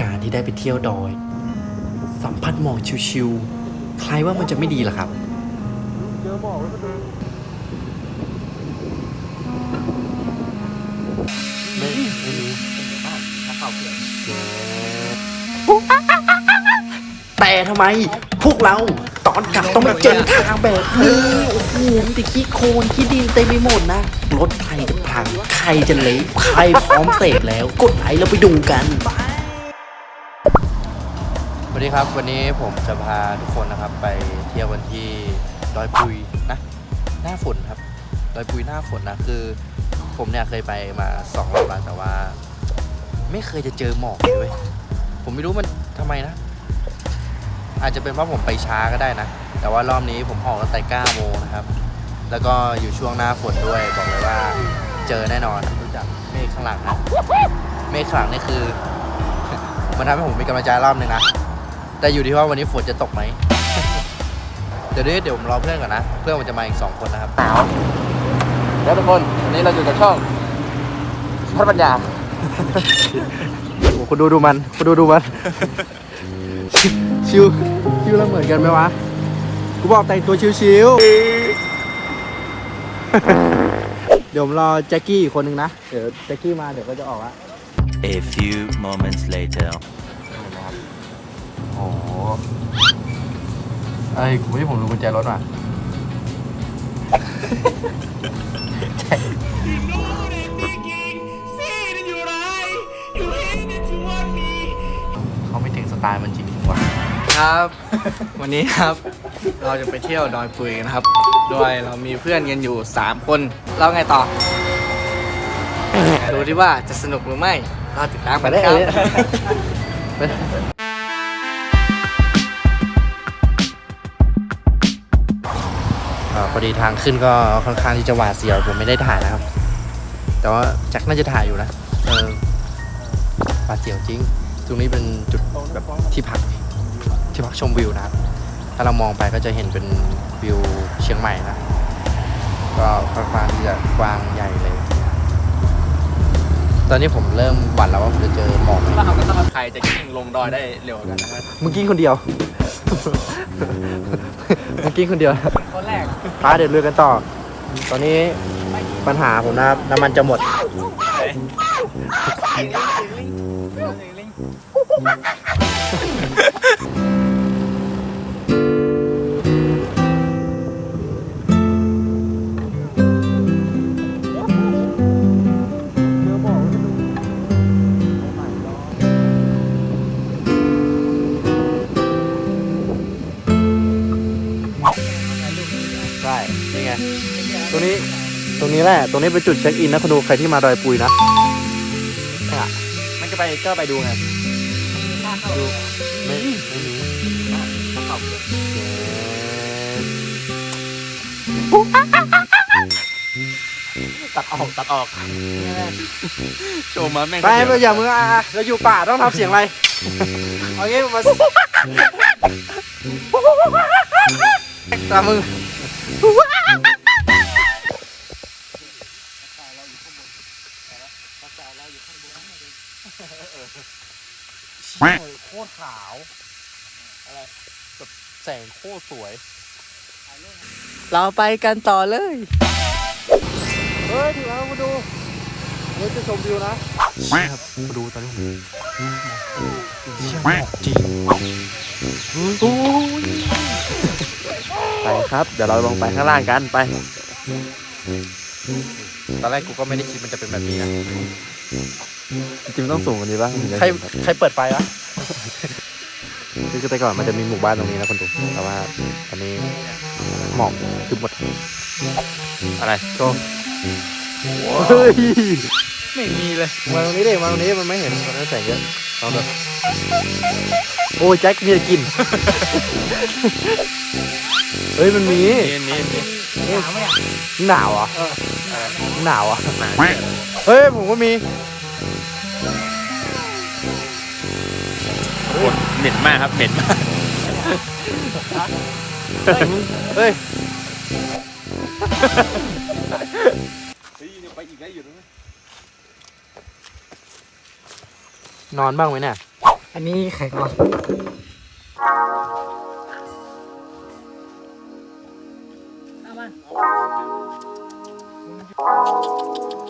การที่ได้ไปเที่ยวดอย สัมผัสหมอกชิวๆ ใครว่ามันจะไม่ดีล่ะครับไม่ไม่มีแต่ทำไมพวกเราตอนกลับต้องไปเจอทางแบบนี้ โอ้โหมีแต่ขี้โคลนขี้ดินเต็มไปหมดนะ รถใครจะพัง ใครจะเละใครพร้อมเสพแล้ว กดไลค์แล้วไปดูกัน วัสดีครับวันนี้ผมจะพาทุกคนนะครับไปเที่ยวกันที่ดอยปุยนะหน้าฝนครับดอยปุยหน้าฝนนะคือ ผมเนี่ยเคยไปมาสองรอบแล้วแต่ว่า ไม่เคยจะเจอหมอกเลยเว้ยผมไม่รู้มันทำไมนะ อาจจะเป็นเพราะผมไปช้าก็ได้นะ แต่ว่ารอบนี้ผมออกตั้งแต่9โมงนะครับ แล้วก็อยู่ช่วงหน้าฝนด้วยบอกเลยว่าเจอแน่นอนรู้จักเมฆข้างหลังนะเมฆข้างหลังนี่คือ มันทำให้ผมมีกำลังใจรอบนึงนะ แต่อยู่ที่ว่าวันนี้ฝนจะตกไหม เดี๋ยวนี้เดี๋ยวผมรอเพื่อนก่อนนะ เพื่อนผมจะมาอีกสองคนนะครับหนาวแล้วทุกคนวันนี้เราอยู่กับช่องพัฒปัญญาโอ้คุณดูดูมันคุณดูดูมัน ชิวชิวแล้วเหมือนกันไหมวะ กูบอกแต่งตัวชิวๆ เดี๋ยวผมรอแจ็คกี้อีกคนนึงนะ เดี๋ยวแจ็คกี้มาเดี๋ยวก็จะออกละ A few moments later. โอ้โหไอ้ยกูให้ผมดูกุญแจรถว่ะเขาไม่ถึงสไตล์มันจริงๆว่ะครับ วันนี้ครับ เราจะไปเที่ยวดอยปุยกันนะครับ โดยเรามีเพื่อนกันอยู่ 3 คน เราไงต่อ ดูที่ว่าจะสนุกหรือไม่ เราติดตามกันครับอ่า อดีทางขึ้นก็ค่อนข้างที่จะหวาดเสียวผมไม่ได้ถ่ายนะครับ แต่ว่าแจ็คน่าจะถ่ายอยู่นะเออหวาดเสียวจริง ตรงนี้เป็นจุดแบบที่พักที่พักชมวิวนะครับ ถ้าเรามองไปก็จะเห็นเป็นวิวเชียงใหม่นะก็ค่อนข้างที่จะกว้างใหญ่เลย ตอนนี้ผมเริ่มหวั่นแล้วว่าผมจะเจอหมอกไหมแล้วเขาก็ต้องใครจะกิ้งลงดอยได้เร็วกันนะครับเมื่อกี้คนเดียว เมื่อกี้คนเดียวคนแรก พาเดินเรือกันต่อ ตอนนี้ปัญหาผมนะครับน้ำมันจะหมด ใช่ นี่ไง ตรงนี้ ตรงนี้แหละ ตรงนี้เป็นจุดเช็คอินนะคุณดูใครที่มาดอยปุยนะเนี่ยมันก็ไปก็ไปดูไง ดูไม่ไม่มีตัดออกตัดออกโชว์มาแม่งไปไปอย่ามืออะเราอยู่ป่าต้องทำเสียงอะไรเอางี้มาตามมือ โคตรขาว อะไรแบบแสงโคตรสวย เราไปกันต่อเลย เฮ้ยถึงแล้วมาดูเฮ้ยจะชมวิวนะครับมาดูตอนนี้ผมเชี่ยหมอกจริงโอ้ยไปครับ เดี๋ยวเราลงไปข้างล่างกันไป ตอนแรกกูก็ไม่ได้คิดมันจะเป็นแบบนี้นะ จริงๆต้องสูงกว่านี้ป่ะถึงจะใครเห็นครับ ใครเปิดไฟวะคือแต่ก่อนมันจะมีหมู่บ้านตรงนี้นะคนดูแต่ว่าตอนนี้หมอกคือหมดอะไรโชว์เฮ้ยไม่มีเลย มาตรงนี้ดิมาตรงนี้มันไม่เห็นมันแสงเยอะลองดูโอ้ยแจ็คมีอะไรกินเฮ้ยมันมี นี่นี่นี่หนาวเหรอะหนาวอะเฮ้ยผมก็มี เหม็นมากครับเหม็นมากเฮ้ยไปอีกได้อยู่นะนอนบ้างไหมเนี่ย อันนี้แข็งก่อนดู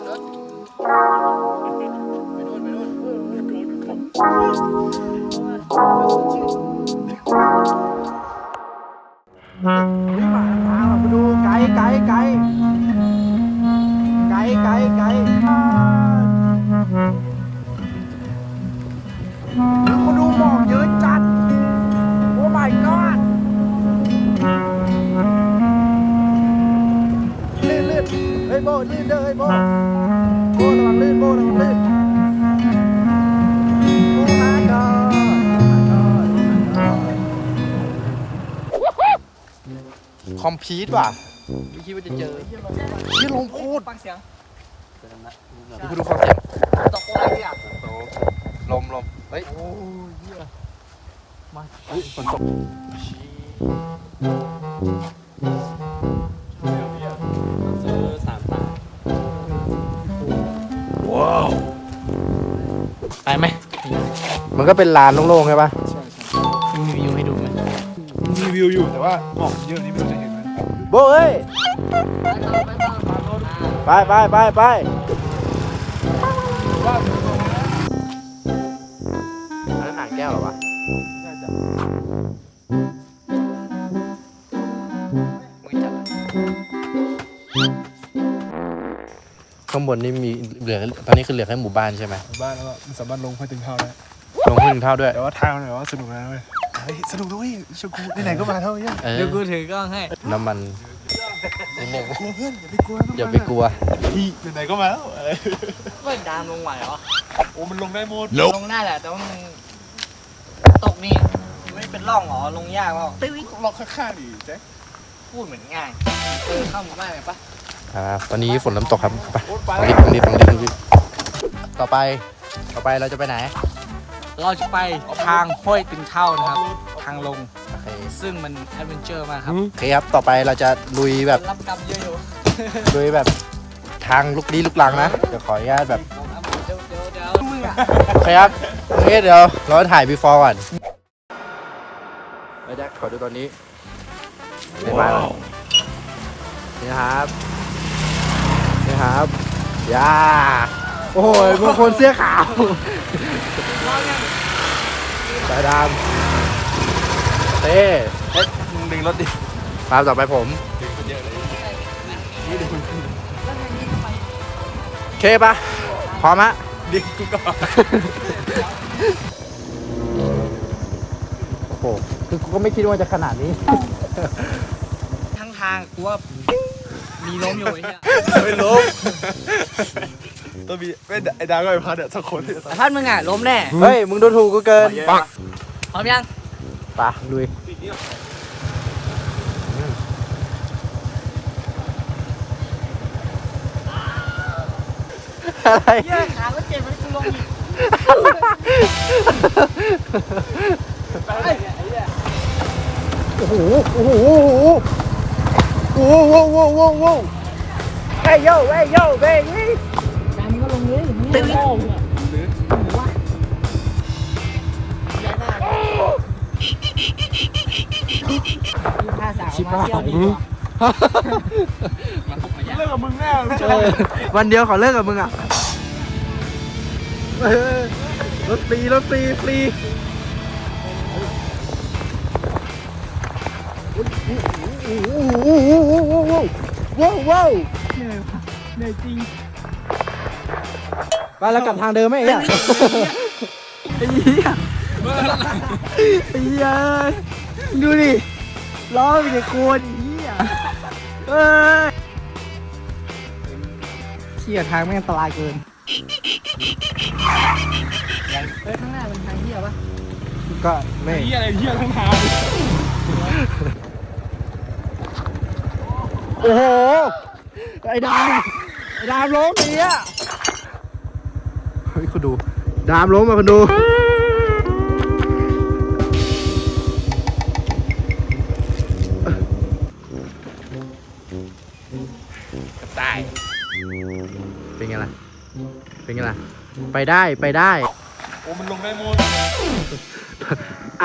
พีทว่ะไม่คิดว่าจะเจอที่ลงโคตรฟังเสียงไปดูฟังเสียงตกอะไรเนี่ยลมลมเฮ้ยโอ้ยเหี้ยมาเฮ้ยฝนตกซื้อสามตาไปไหมมันก็เป็นลานโล่งๆใช่ปะมีวิวให้ดูไหมมีวิวอยู่แต่ว่าหมอกเยอะนี่ไม่รู้จะเห็นไหม โบเอ้ย ไปไปไปไปอันนั้นหางแก้วเหรอวะข้างบนนี่มีเหลือตอนนี้คือเหลือแค่หมู่บ้านใช่ไหมบ้านแล้วก็มันสามารถลงไปถึงเท่าได้ลงพื้นเท่าด้วย แต่ว่าทางมันแบบว่าสนุกนะเว้ย เฮ้ยสนุกด้วยชกูไหนๆก็มาเท่านี้เออเดี๋ยวกูถือกล้องให้ น้ำมันนิดนึงกลัวเพื่อนอย่าไปกลัวอย่าไปกลัว พี่ไหนๆก็มาแล้วอะไรว่าดามลงไหวเหรอ โอ้มันลงได้หมดลงได้แหละแต่ว่ามันตกนี่ไม่เป็นร่องเหรอลงยากเปล่าล็อกข้างๆดิแจ็คพูดเหมือนง่ายเออเข้าหมู่บ้านเลยปะอ่าตอนนี้ฝนเริ่มตกครับไปต้องรีบต้องรีบต้องรีบต้องรีบต่อไปต่อไปเราจะไปไหน เราจะไปทางห้วยตึงเท่านะครับ ทางลง โอเคซึ่งมันแอดเวนเจอร์มากครับ โอเคครับ ต่อไปเราจะลุยแบบรับกรรมเยอะอยู่ลุยแบบทางลุกลี้ลุกลังนะ เดี๋ยวขออนุญาตแบบเดี๋ยวเดี๋ยวเดี๋ยวมึงอะโอเคครับโอเคเดี๋ยวเราถ่าย before ก่อนแล้วแจ็คขอดูตอนนี้เป็นมาแล้วนี่ครับนี่ครับยาโอ้ยบางคนเสื้อขาวสาย ดำเต้เฮ้ยมึงดึงรถดิตามต่อไปผมโอเคปะพร้อมฮะดิกูก่อนโอ้โหคือกูก็ไม่คิดว่าจะขนาดนี้ ทั้งทางกูว่ามีล้มอยู่ไอ้เหี้ยไม่ล้ม ต้องมีไม่ไอ้ดาวก็ไอ้พัดอะสักคนที่จะแต่พัดมึงอะล้มแน่เฮ้ย มึงดูถูกกูเกินปักพร้อมยังปะลุยอะไรเหี้ยขาแล้วเจ็บมันกูลงอีกโอ้โห โอ้โห โอ้โห โอ้โหโอ้โหโอ้โหเฮ้ยโย่เฮ้ยโย่เบ้ยี่ดันก็ลงเลย ตึ้งพาสาวมาเที่ยวดีกว่ามาพบมาอยากเลิกกับมึงแน่ไม่ใช่วันเดียวขอเลิกกับมึงอะเออรถฟรีรถฟรีฟรีโอ้โหว้าวว้าวเหนื่อยจริง ไปแล้วกลับทางเดิมไหมไอ้เหี้ยไอ้เหี้ยไอ้เหี้ยดูดิล้อมีแต่โคนไอ้เหี้ยเอ้ยเขี่ยทางไม่อันตรายเกินเฮ้ยข้างหน้าเป็นทางเหี้ยปะก็ไม่เฮียอะไรเฮียทั้งทางโอ้โหไอ้ดามไอ้ดามล้มไอ้เหี้ยเฮ้ยคุณดู ดามล้มมาคุณดู ตาย เป็นไงล่ะ เป็นไงล่ะ ไปได้ไปได้ โอ้มันลงได้หมด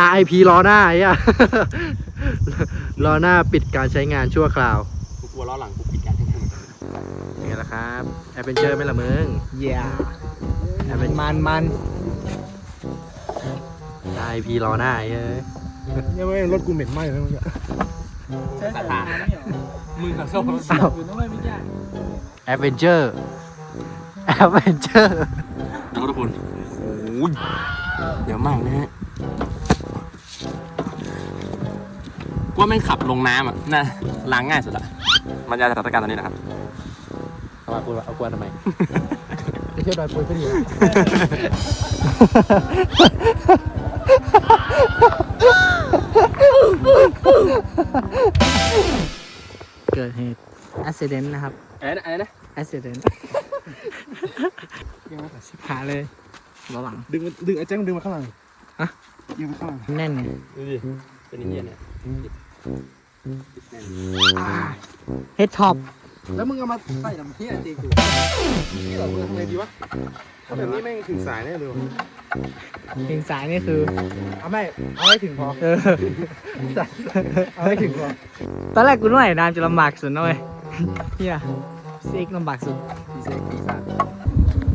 RIP ล้อหน้าไอ้อะ ล้อหน้าปิดการใช้งานชั่วคราว กูกลัวล้อหลังกูปิดการใช้งานยังไงล่ะครับแอดเวนเจอร์ไหมล่ะมึงเย่แอดเวนมันมัน RIP ล้อหน้าไอ้เอ้ยเนี่ยเว้ยรถกูเหม็นไหม้เลยเมื่อกี้มือกับโซ่อ้าวแอดเวนเจอร์แอดเวนเจอร์นะครับทุกคนโอ้ยเดี๋ยวมากนะฮะกว่าแม่งขับลงน้ำอะน่าล้างง่ายสุดละบรรยายสถานการณ์ตอนนี้นะครับเอามากูเอากวนทำไมไป เที่ยวดอยปุยก็ดีเกิดเหตุอัสเดนนะครับอะไรนะอะไรนะอัสเดนชิบหายเลยล้อหลัง ดึงมันดึงไอ้แจ้งดึงมาข้างหลังฮะ ดึงมาข้างหลังแน่นไงดูดิเป็นอย่างเงี้ยเนี่ย เฮดท็อป แล้วมึงเอามาใส่ลำเพี้ยจริงกูนี่เราเมืองทำไงดีวะถ้าแบบนี้แม่งถึงสายแน่เลยว่ะถึงสายนี่คือเอาไม่เอาให้ถึงพอเออเอาให้ถึงพอตอนแรกกูนึกว่าไอ้นามจะลำบากสุดนะเว้ยเฮียซีกลำบากสุดพีเซ็กพีซ่า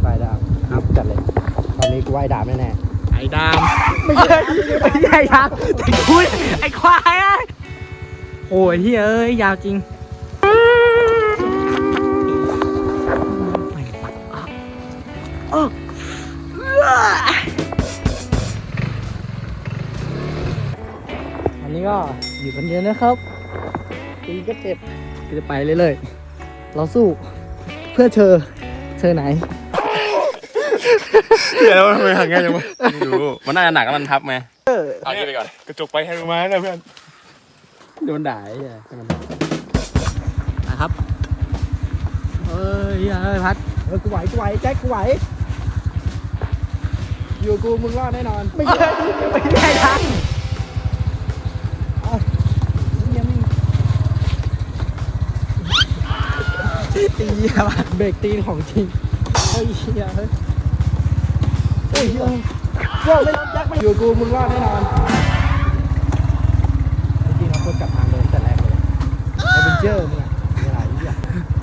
ไปดาวครับจัดเลยตอนนี้กูไหว้ดามแน่ไอ้ดามไม่ใช่ไม่ใช่ดามแต่กูไอ้ควายอะโอ้ยเฮียเอ้ยยาวจริง อยู่คนเดียวนะครับตีก็เจ็บก็จะไปเรื่อยๆเราสู้เพื่อเธอ เธอไหนเดี๋ยวทำไมห่างง่ายจังวะไม่รู้มันน่าจะหนักแล้วมันทับไหมเอาที่ไปก่อนกระจกไปให้มานะเพื่อนๆโดนด่าไอ้เหี้ยนะครับเอ้ยเอ้ยพัดเออกูไหวกูไหวแจ็คกูไหวอยู่กูมึงรอดแน่นอน ไม่ใช่ไม่ใช่ทาง ตีอะเบรกตีนของจริงเฮ้ยเฮียเฮ้ยเฮ้ยเฮ้ยว่าไม่แจ็คไม่อยู่กูมึงรอดแน่นอนจริงเราควรกลับทางเดิมแต่แรกเลยไอเวนเจอร์มึงอะมีอะไรอีกอะ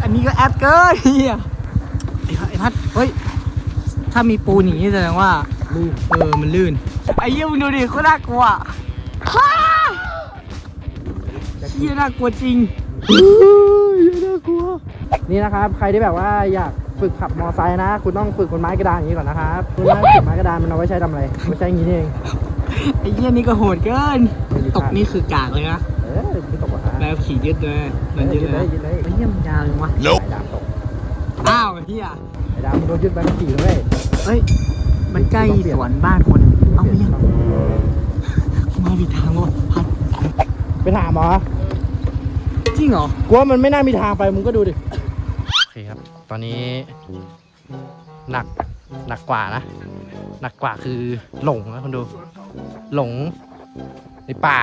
อันนี้ก็แอปเกินเฮียไอ้พัดไอ้พัดเฮ้ยถ้ามีปูนอย่างนี้แสดงว่าลื่นเออมันลื่นไอ้เหี้ยมึงดูดิโคตรน่ากลัวฮ่าเฮียน่ากลัวจริงนี่า นะครับ ใครที่แบบว่าอยากฝึกขับมอไซค์นะ คุณต้องฝึกบนไม้กระดานอย่างนี้ก่อนนะครับคุณว่าฝึกไม้กระดานมันเอาไว้ใช้ทำอะไรไม่ใช่อย่างนี้นี่เองไอ้เหี้ยนี่ก็โหดเกิน ตกนี่คือกากเลยนะเออไม่ตกหรอกครับแบบขี่ยึดเลยเอมันอยึดยืดเลเลยยยืดเลยไอ้เหี้ยมันยาวจังวะไอ้ดามตกอ้าวไอ้เหี้ยไอ้ดามมึงโดนยึดใบขับขี่ด้วยเฮ้ยมันใกล้สวนบ้านคนเอ้าไม่ยังมาผิดทางวะพัดไปถามหมอ จริงเหรอกูว่ามันไม่น่ามีทางไปมึงก็ดูดิ โอเคครับ ตอนนี้หนักหนักกว่านะ หนักกว่าคือหลงนะคุณดู หลงในป่า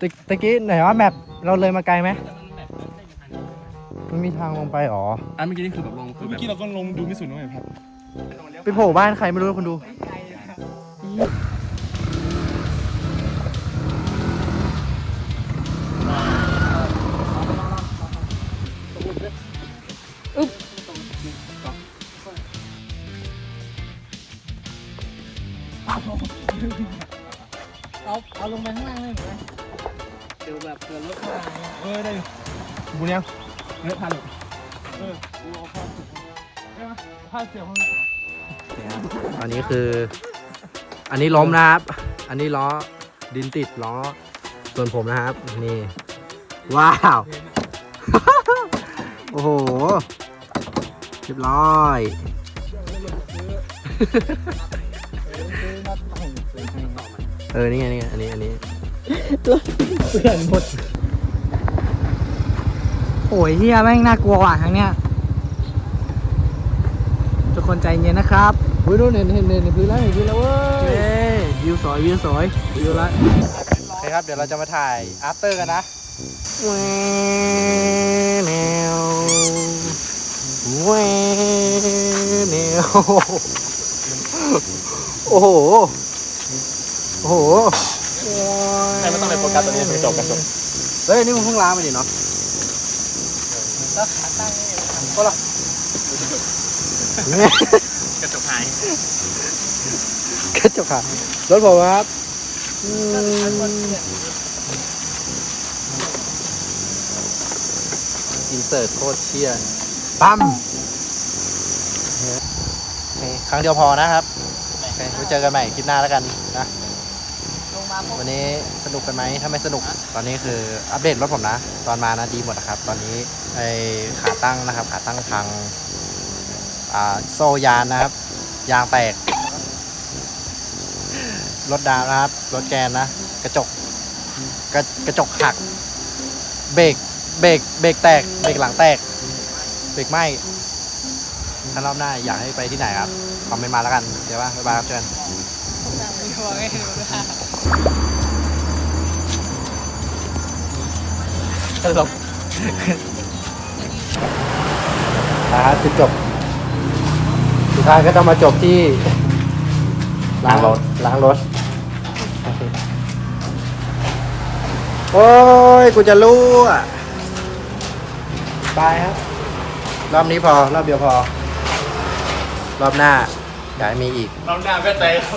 ตะตะกี้ไหนว่าแมปเราเลยมาไกลไหมมันมีทางลงไปอ๋ออันเมื่อกี้นี่คือแบบลงคือแบเมื่บอกี้เราก็ลงดูไม่สุดนะไอ้พัดไปโผล่บ้านใครไม่รู้นะคุณดู เอาเอาลงไปข้างล่างเลยไหมเดี๋ยวแบบเดี๋ยวรถเข้ามาเนี่ยเออได้อยู่บุญยังเฮ้ยพันเออกูเอาผ้าสิได้ไหมผ้าเสียบมันอันนี้คือ อันนี้ล้มนะครับ อันนี้ล้อดินติดล้อ ส่วนผมนะครับ นี่ ว้าว โอ้โห เรียบร้อย เออ นี่ไง นี่ไง อันนี้ อันนี้เปลี่ยนหมด โอ้ยเฮียแม่งน่ากลัวว่ะทางเนี้ย ทุกคนใจเย็นนะครับเฮ้ยดูเห็นเห็นเห็นเห็นพื้นแล้วเห็นพื้นแล้วเว้ยเย้วิวสวยวิวสวยวิวละโอเคครับ เดี๋ยวเราจะมาถ่าย after กันนะแหวแนวแหวแนว โอ้โห โอ้โหไม่ต้องเลยโฟกัสตัวนี้ไปจบกันจบเฮ้ยนี่มึงเพิ่งล้างไปดิเนาะกระจกหายกระจกค่ะรถผมครับอืมอินเสิร์ตโคตรเชี่ยปั๊มโอเคครั้งเดียวพอนะครับโอเคไว้เจอกันใหม่คลิปหน้าแล้วกันนะ วันนี้สนุกกันไหมถ้าไม่สนุก ตอนนี้คืออัปเดตรถผมนะ ตอนมานะดีหมดนะครับ ตอนนี้ไอขาตั้งนะครับ ขาตั้งพังอ่าโซ่ยานนะครับ ยางแตก รถดาวนะครับ รถแกนนะ กระจก กระกระจกหัก เบรก เบรก เบรกแตก เบรกหลังแตก เบรกไหมถ้ารอบหน้าอยากให้ไปที่ไหนครับคอมเมนต์มาแล้วกัน เดี๋ยวว่าบ๊ายบายครับเจอ ตลกนะครับจุดจบ สุดท้ายก็ต้องมาจบที่ล้างรถ ล้างรถ โอ้ย กูจะรู้อะตายครับ รอบนี้พอ รอบเดียวพอ รอบหน้าอยากให้มีอีก น้องหน้าแว่นใจเขา